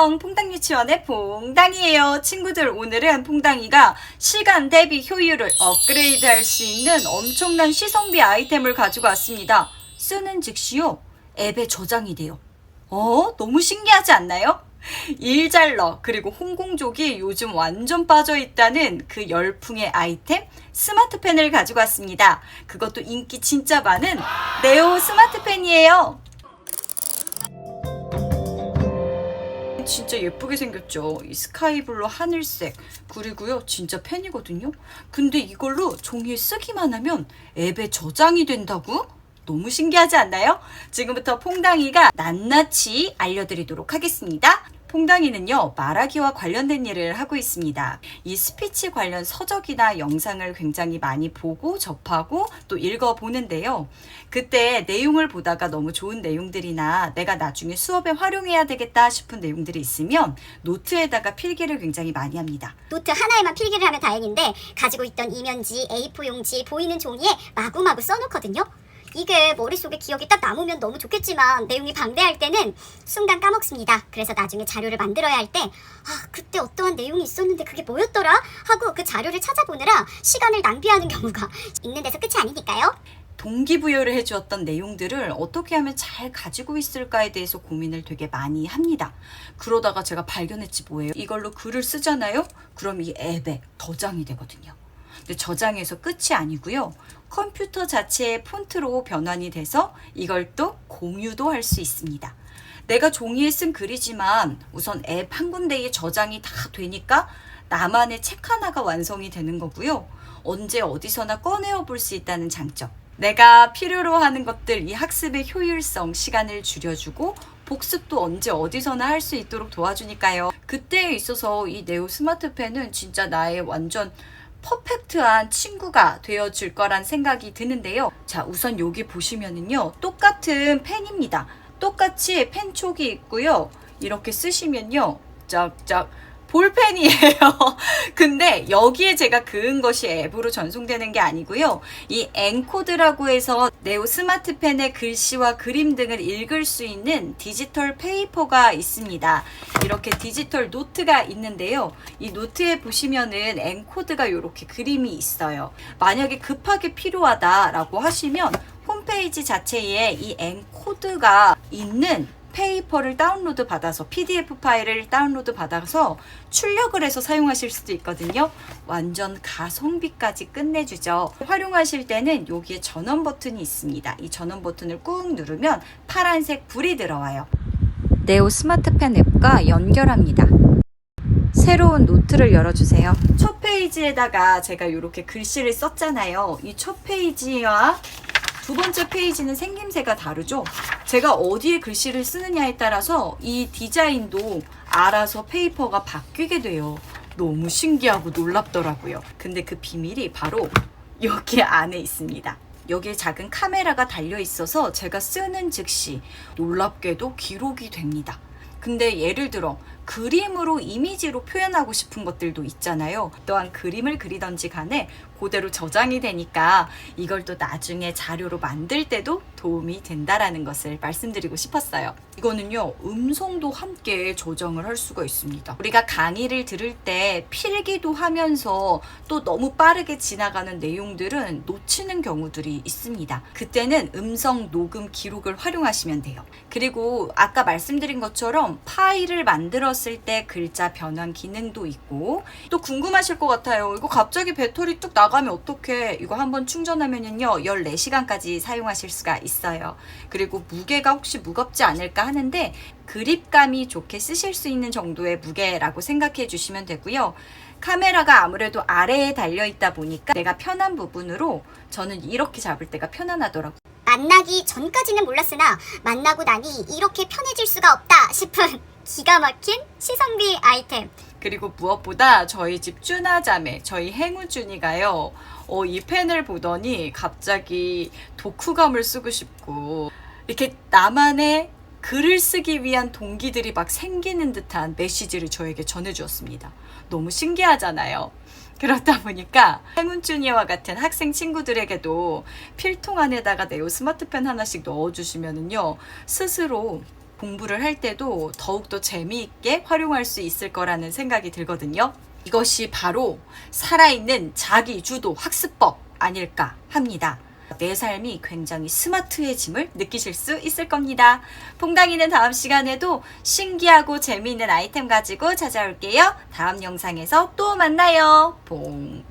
안녕 퐁당 유치원의 퐁당이에요. 친구들 오늘은 퐁당이가 시간 대비 효율을 업그레이드 할 수 있는 엄청난 시성비 아이템을 가지고 왔습니다. 쓰는 즉시요 앱에 저장이 돼요. 어? 너무 신기하지 않나요? 일잘러 그리고 홍공족이 요즘 완전 빠져 있다는 그 열풍의 아이템 스마트펜을 가지고 왔습니다. 그것도 인기 진짜 많은 네오 스마트펜이에요 진짜 예쁘게 생겼죠. 이 스카이블루 하늘색. 그리고요, 진짜 펜이거든요. 근데 이걸로 종이에 쓰기만 하면 앱에 저장이 된다고? 너무 신기하지 않나요? 지금부터 퐁당이가 낱낱이 알려드리도록 하겠습니다. 퐁당이는요, 말하기와 관련된 일을 하고 있습니다. 이 스피치 관련 서적이나 영상을 굉장히 많이 보고 접하고 또 읽어보는데요. 그때 내용을 보다가 너무 좋은 내용들이나 내가 나중에 수업에 활용해야 되겠다 싶은 내용들이 있으면 노트에다가 필기를 굉장히 많이 합니다. 노트 하나에만 필기를 하면 다행인데 가지고 있던 이면지, A4 용지, 보이는 종이에 마구마구 써놓거든요. 이게 머릿속에 기억이 딱 남으면 너무 좋겠지만 내용이 방대할 때는 순간 까먹습니다. 그래서 나중에 자료를 만들어야 할 때 아, 그때 어떠한 내용이 있었는데 그게 뭐였더라? 하고 그 자료를 찾아보느라 시간을 낭비하는 경우가 있는 데서 끝이 아니니까요. 동기부여를 해주었던 내용들을 어떻게 하면 잘 가지고 있을까에 대해서 고민을 되게 많이 합니다. 그러다가 제가 발견했지 뭐예요. 이걸로 글을 쓰잖아요? 그럼 이 앱에 저장이 되거든요. 근데 저장해서 끝이 아니고요. 컴퓨터 자체의 폰트로 변환이 돼서 이걸 또 공유도 할 수 있습니다. 내가 종이에 쓴 글이지만 우선 앱 한 군데에 저장이 다 되니까 나만의 책 하나가 완성이 되는 거고요. 언제 어디서나 꺼내어 볼 수 있다는 장점. 내가 필요로 하는 것들, 이 학습의 효율성, 시간을 줄여주고 복습도 언제 어디서나 할 수 있도록 도와주니까요. 그때에 있어서 이 네오 스마트펜은 진짜 나의 완전 퍼펙트한 친구가 되어줄 거란 생각이 드는데요. 자, 우선 여기 보시면은요. 똑같은 펜입니다. 똑같이 펜 촉이 있고요. 이렇게 쓰시면요. 짝짝 볼펜이에요. 근데 여기에 제가 그은 것이 앱으로 전송되는 게 아니고요. 이 엔코드라고 해서 네오 스마트펜의 글씨와 그림 등을 읽을 수 있는 디지털 페이퍼가 있습니다. 이렇게 디지털 노트가 있는데요. 이 노트에 보시면은 엔코드가 이렇게 그림이 있어요. 만약에 급하게 필요하다라고 하시면 홈페이지 자체에 이 엔코드가 있는 페이퍼를 다운로드 받아서 PDF 파일을 다운로드 받아서 출력을 해서 사용하실 수도 있거든요. 완전 가성비까지 끝내주죠. 활용하실 때는 여기에 전원 버튼이 있습니다. 이 전원 버튼을 꾹 누르면 파란색 불이 들어와요. 네오 스마트펜 앱과 연결합니다. 새로운 노트를 열어주세요. 첫 페이지에다가 제가 이렇게 글씨를 썼잖아요. 이 첫 페이지와 두 번째 페이지는 생김새가 다르죠? 제가 어디에 글씨를 쓰느냐에 따라서 이 디자인도 알아서 페이퍼가 바뀌게 돼요. 너무 신기하고 놀랍더라고요. 근데 그 비밀이 바로 여기 안에 있습니다. 여기에 작은 카메라가 달려 있어서 제가 쓰는 즉시 놀랍게도 기록이 됩니다. 근데 예를 들어 그림으로 이미지로 표현하고 싶은 것들도 있잖아요. 또한 그림을 그리던지 간에 그대로 저장이 되니까 이걸 또 나중에 자료로 만들 때도 도움이 된다라는 것을 말씀드리고 싶었어요. 이거는요, 음성도 함께 저장을 할 수가 있습니다. 우리가 강의를 들을 때 필기도 하면서 또 너무 빠르게 지나가는 내용들은 놓치는 경우들이 있습니다. 그때는 음성 녹음 기록을 활용하시면 돼요. 그리고 아까 말씀드린 것처럼 파일을 만들었을 때 글자 변환 기능도 있고 또 궁금하실 것 같아요. 이거 갑자기 배터리 뚝 나가 면 어떡해? 이거 한번 충전하면은요 14시간까지 사용하실 수가 있어요. 그리고 무게가 혹시 무겁지 않을까 하는데 그립감이 좋게 쓰실 수 있는 정도의 무게라고 생각해 주시면 되고요. 카메라가 아무래도 아래에 달려 있다 보니까 내가 편한 부분으로 저는 이렇게 잡을 때가 편안하더라고요. 만나기 전까지는 몰랐으나 만나고 나니 이렇게 편해질 수가 없다 싶은 기가 막힌 시성비 아이템. 그리고 무엇보다 저희 집 쭈나자매, 저희 행우준이가요, 어, 이 펜을 보더니 갑자기 독후감을 쓰고 싶고, 이렇게 나만의 글을 쓰기 위한 동기들이 막 생기는 듯한 메시지를 저에게 전해주었습니다. 너무 신기하잖아요. 그렇다 보니까 행운준이와 같은 학생 친구들에게도 필통 안에다가 네오 스마트펜 하나씩 넣어주시면은요, 스스로 공부를 할 때도 더욱더 재미있게 활용할 수 있을 거라는 생각이 들거든요. 이것이 바로 살아있는 자기 주도 학습법 아닐까 합니다. 내 삶이 굉장히 스마트해짐을 느끼실 수 있을 겁니다. 퐁당이는 다음 시간에도 신기하고 재미있는 아이템 가지고 찾아올게요. 다음 영상에서 또 만나요. 퐁.